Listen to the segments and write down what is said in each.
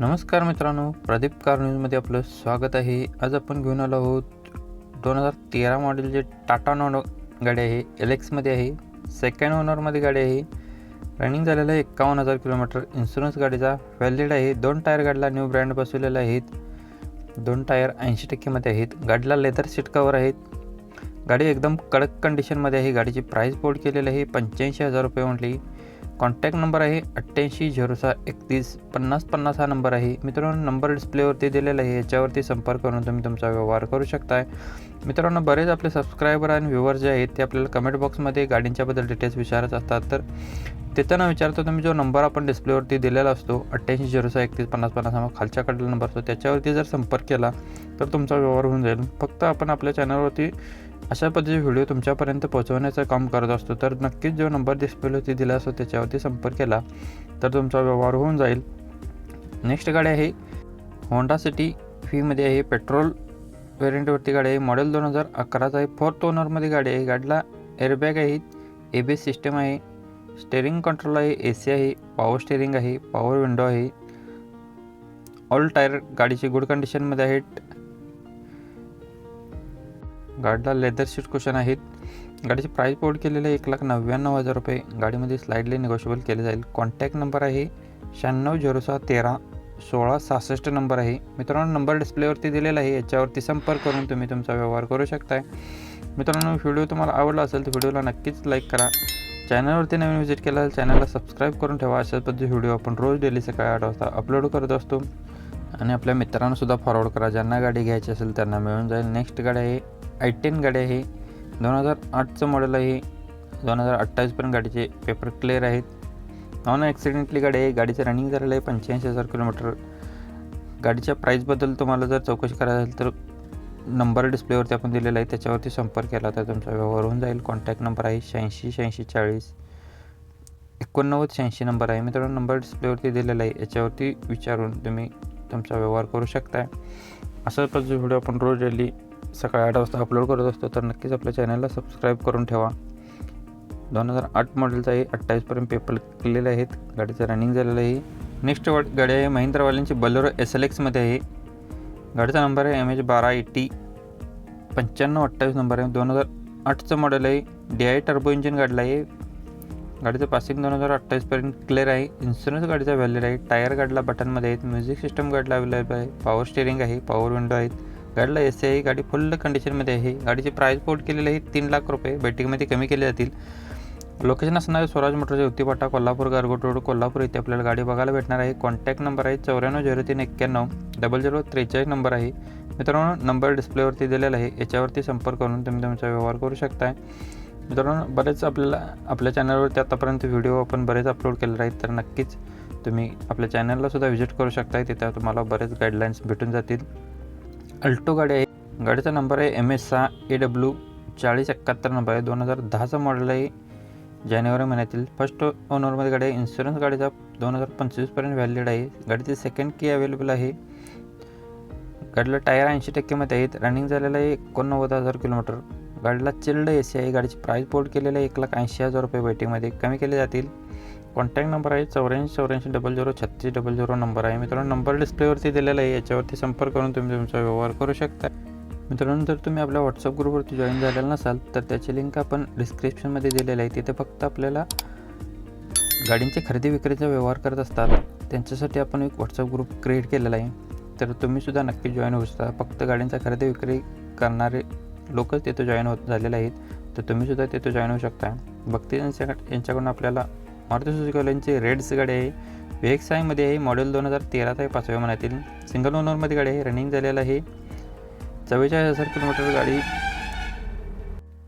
नमस्कार मित्रांनो प्रदीप कार न्यूजमध्ये आपलं स्वागत आहे. आज आपण घेऊन आलो आहोत दोन हजार तेरा मॉडेलचे टाटा नॉन गाडी आहे एल एक्समध्ये आहे सेकंड ओनरमध्ये गाडी आहे. रनिंग झालेलं आहे एक्कावन्न हजार किलोमीटर इन्शुरन्स गाडीचा व्हॅलिड आहे. दोन टायर गाडीला न्यू ब्रँड बसवलेले आहेत. दोन टायर ऐंशी टक्केमध्ये आहेत. गाडीला लेदर सीट कवर आहेत. गाडी एकदम कडक कंडिशनमध्ये आहे. गाडीची प्राईस बोर्ड केलेली आहे. पंच्याऐंशी हजार रुपये म्हटली कॉन्टॅक्ट नंबर आहे अठ्ठ्याऐंशी झिरो सहा एकतीस पन्नास पन्नास हा नंबर आहे. मित्रांनो नंबर डिस्प्लेवरती दिलेला आहे याच्यावरती संपर्क करून तुम्ही तुमचा व्यवहार करू शकताय. मित्रांनो बरेच आपले सबस्क्रायबर आणि व्ह्युअर जे आहेत ते आपल्याला कमेंट बॉक्समध्ये गाडींच्याबद्दल डिटेल्स विचारत असतात. तर तिथं विचारतो तुम्ही जो नंबर आपण डिस्प्लेवरती दिलेला असतो अठ्ठ्याऐंशी झिरो सहा एकतीस पन्नास पन्नास हा खालच्या कडला नंबर असतो. त्याच्यावरती जर संपर्क केला तर तुमचा व्यवहार होऊन जाईल. फक्त आपण आपल्या चॅनलवरती अशा पद्धतीचे व्हिडिओ तुमच्यापर्यंत पोहोचवण्याचं काम करत असतो तर नक्कीच जो नंबर डिस्प्लेवरती दिला असतो त्याच्यावरती संपर्क केला तर तुमचा व्यवहार होऊन जाईल. नेक्स्ट गाडी आहे होंडा सिटी फीमध्ये आहे पेट्रोल व्हेरियंटवरती गाडी आहे मॉडेल दोन हजार अकराचा आहे फोर्थ ओनरमध्ये गाडी आहे गाडीला एअरबॅग आहेत ए बी सिस्टम आहे स्टेअरिंग कंट्रोल आहे ए सी आहे पॉवर स्टेअरिंग आहे पॉवर विंडो आहे. ऑल टायर गाडीची गुड कंडिशनमध्ये आहेत गाडीला लेदर सीट कुशन आहेत. गाडीची प्राईस पोर्ट केलेलं आहे एक लाख नव्याण्णव हजार रुपये. गाडीमध्ये स्लाईडली निगोशिएबल केले जाईल. कॉन्टॅक्ट नंबर आहे शहाण्णव झिरो सहा तेरा सोळा सहासष्ट नंबर आहे. मित्रांनो नंबर डिस्प्लेवरती दिलेला आहे. याच्यावरती संपर्क करून तुम्ही तुमचा व्यवहार करू शकताय. मित्रांनो व्हिडिओ तुम्हाला आवडला असेल तर व्हिडिओला नक्कीच लाईक करा. चॅनलवरती नवीन व्हिजिट केला चॅनलला सबस्क्राईब करून ठेवा. अशाच पद्धती व्हिडिओ आपण रोज डेली सकाळी आठ वाजता अपलोड करत असतो. आणि आपल्या मित्रांनासुद्धा फॉरवर्ड करा. ज्यांना गाडी घ्यायची असेल त्यांना मिळून जाईल. नेक्स्ट गाडी आहे आय टेन गाडी आहे दोन हजार आठचं मॉडेल आहे दोन हजार अठ्ठावीसपर्यंत गाडीचे पेपर क्लिअर आहेत. नॉन ॲक्सिडेंटली गाडी आहे. गाडीचं रनिंग झालेलं आहे पंच्याऐंशी हजार किलोमीटर. गाडीच्या प्राईसबद्दल तुम्हाला जर चौकशी करायची असेल तर नंबर डिस्प्लेवरती आपण दिलेला आहे. त्याच्यावरती संपर्क केला तर तुमचा व्यवहार होऊन जाईल. कॉन्टॅक्ट नंबर आहे शहाऐंशी शहाऐंशी चाळीस. एकोणनव्वद शहाऐंशी नंबर आहे. मित्रांनो नंबर डिस्प्लेवरती दिलेला आहे. याच्यावरती विचारून तुम्ही तुमचा व्यवहार करू शकताय. अशाच पद्धतीचे व्हिडिओ आपण रोज डेली सकाळी आठ वाजता अपलोड करत असतो तर नक्कीच आपल्या चॅनलला सबस्क्राईब करून ठेवा. दोन हजार आठ मॉडेलचाही आहे अठ्ठावीसपर्यंत पेपर केलेले आहेत. गाडीचं रनिंग झालेलं आहे. नेक्स्ट गाडी आहे महिंद्रावाल्यांची बलोरो एस एल एक्समध्ये आहे. गाडीचा नंबर आहे एम एच बारा एटी पंच्याण्णव अठ्ठावीस नंबर आहे. दोन हजार आठचं मॉडेल आहे. डी आय टर्बो इंजिन गाडीला आहे. गाडीचं पासिंग दोन हजार अठ्ठावीसपर्यंत क्लिअर आहे. इन्शुरन्स गाडीचा व्हॅल्यू आहे. टायर गाडीला बटनमध्ये आहेत. म्युझिक सिस्टम गाडीला अवेलेबल आहे. पॉवर स्टेअरिंग आहे. पॉवर विंडो आहेत. गाडीला ए सी आहे गाडी फुल कंडिशनमध्ये आहे. गाडीची प्राईस पोर्ट केलेली आहे तीन लाख रुपये. बैठकीमध्ये कमी केले जातील. लोकेशन असणार स्वराज मोटरचे युतीपाटा कोल्हापूर गारगोट रोड कोल्हापूर इथे आपल्याला गाडी बघायला भेटणार आहे. कॉन्टॅक्ट नंबर आहे चौऱ्याण्णव झिरो तीन एक्क्याण्णव डबल झिरो त्रेचाळीस नंबर आहे. मित्रांनो नंबर डिस्प्लेवरती दिलेला आहे. याच्यावरती संपर्क करून तुम्ही तुमचा व्यवहार करू शकताय. मित्रांनो बरेच आपल्याला आपल्या चॅनलवरती आतापर्यंत व्हिडिओ आपण बरेच अपलोड केले आहेत तर नक्कीच तुम्ही आपल्या चॅनलला सुद्धा व्हिजिट करू शकताय. तिथे तुम्हाला बरेच गाईडलाईन्स भेटून जातील. अल्टो गाडी आहे. गाडीचा नंबर आहे एम एस सहा ए डब्ल्यू चाळीस एकाहत्तर नंबर आहे. दोन हजार दहाचा मॉडेल आहे. जानेवारी महिन्यातील फर्स्ट ओनरमध्ये गाडी आहे. इन्शुरन्स गाडीचा दोन हजार पंचवीसपर्यंत व्हॅलिड आहे. गाडीची सेकंड की अवेलेबल आहे. गाडीला टायर ऐंशी टक्केमध्ये आहेत. रनिंग झालेलं आहे एकोणनव्वद हजार किलोमीटर. गाडीला चिल्ड ए सी आहे. गाडीची प्राईस बोर्ड केलेलं आहे. एक लाख ऐंशी हजार रुपये वेटिंगमध्ये कमी केले जातील. कॉन्टॅक्ट नंबर आहे चौऱ्याऐंशी चौऱ्याऐंशी डबल झिरो छत्तीस डबल झिरो नंबर आहे. मित्रांनो नंबर डिस्प्लेवरती दिलेला आहे याच्यावरती संपर्क करून तुम्ही तुमचा व्यवहार करू शकता. मित्रांनो जर तुम्ही आपल्या व्हॉट्सअप ग्रुपवरती जॉईन झालेला नसाल तर त्याची लिंक आपण डिस्क्रिप्शनमध्ये दिलेलं आहे. तिथे फक्त आपल्याला गाडींचे खरेदी विक्रीचा व्यवहार करत असतात. त्यांच्यासाठी आपण एक व्हॉट्सअप ग्रुप क्रिएट केलेला आहे. तर तुम्हीसुद्धा नक्की जॉईन होऊ शकता. फक्त गाडींचा खरेदी विक्री करणारे लोकच तिथे जॉईन होत झालेले आहेत. तर तुम्हीसुद्धा तिथे जॉईन होऊ शकता. भक्ती यांच्या यांच्याकडून आपल्याला मारुती सुझुकीवाल्यांची रेड्स गाडी आहे. व्हेक्स एक्स आयमध्ये आहे. मॉडेल दोन हजार तेरा ते पाचव्या महिन्यातील सिंगल ओनरमध्ये गाडी आहे. रनिंग झालेलं आहे. चव्वेचाळीस हजार किलोमीटर गाडी.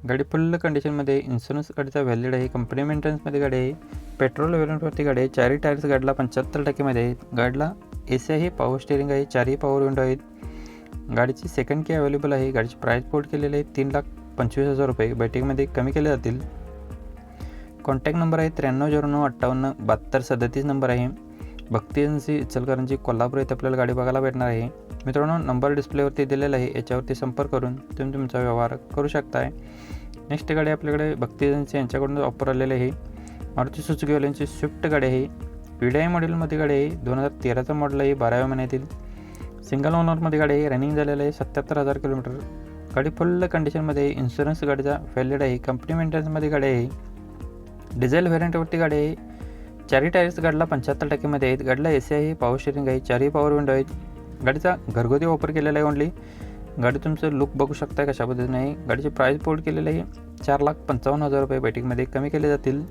गाडी फुल कंडिशनमध्ये इन्शुरन्स गाडीचा व्हॅलिड आहे. कंपनी मेंटेनन्समध्ये गाडी आहे. पेट्रोल व्हेरियंटवरती गाडी आहे. चारही टायर्स गाडीला पंच्याहत्तर टक्केमध्ये आहेत. गाडीला ए सी आहे. पॉवर स्टेअरिंग आहे. चारही पॉवर विंडो आहेत. गाडीची सेकंड की अवेलेबल आहे. गाडीची प्राईस पोर्ट केलेली आहे. तीन लाख पंचवीस हजार रुपये. बैठकीमध्ये कमी केले जातील. कॉन्टॅक्ट नंबर आहे त्र्याण्णव झिरो नऊ अठ्ठावन्न बहात्तर सदतीस नंबर आहे. भक्ती एजन्सी इचलकरंजी कोल्हापूर येथे आपल्याला गाडी बघायला भेटणार आहे. मित्रांनो नंबर डिस्प्लेवरती दिलेला आहे याच्यावरती संपर्क करून तुम्ही तुमचा व्यवहार करू शकताय. नेक्स्ट गाडी आपल्याकडे भक्ती एजन्सी यांच्याकडून ऑफर आलेली आहे. मारुती सुझुकीवाल्यांची स्विफ्ट गाडी आहे. व्ही मॉडेलमध्ये गाडी आहे. दोन हजार तेराचं मॉडेल आहे बाराव्या महिन्यातील. सिंगल ओनरमध्ये गाडी आहे. रनिंग झालेलं आहे सत्याहत्तर हजार किलोमीटर. गाडी फुल कंडिशनमध्ये इन्शुरन्स गाडीचा व्हॅलिड आहे. कंपनी मेंटेनन्समध्ये गाडी आहे. डिझेल व्हेरियंटवरती गाडी आहे. चारही टायर्स गाडीला पंच्याहत्तर टक्केमध्ये आहेत. गाडीला ए सी आहे पॉवर स्टेरिंग आहे चारही पॉवर विंडो आहेत. गाडीचा घरगुती वापर केलेला आहे ओनली गाडी तुमचं लुक बघू शकता कशा पद्धतीने आहे. गाडीची प्राईस बोर्ड केलेली आहे. चार लाख पंचावन्न हजार रुपये बैठकीमध्ये कमी केले जातील.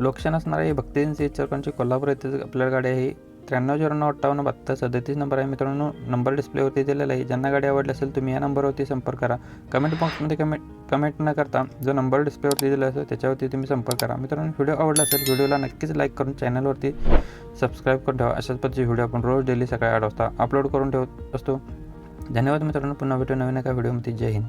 लोकेशन असणार आहे. भक्तींची चरकांची कोल्हापूर येथे आपल्याला गाडी आहे. त्र्याण्णव झिरो नऊ अठ्ठावन्न बहात्तर सदतीस नंबर आहे मित्रांनो. नंबर डिस्प्लेवरती दिलेला आहे. ज्यांना गाडी आवडली असेल तुम्ही या नंबरवरती संपर्क करा. कमेंट बॉक्समध्ये कमेंट कमेंट न करता जो नंबर डिस्प्लेवरती दिला असेल त्याच्यावरती तुम्ही संपर्क करा. मित्रांनो व्हिडिओ आवडला असेल व्हिडिओला नक्कीच लाईक करून चॅनलवरती सबस्क्राईब करून ठेवा. अशाच पद्धतीचे व्हिडिओ आपण रोज डेली सकाळी आठ वाजता अपलोड करून ठेवत असतो. धन्यवाद मित्रांनो. पुन्हा भेटू नवीन एका व्हिडिओमध्ये. जय हिंद.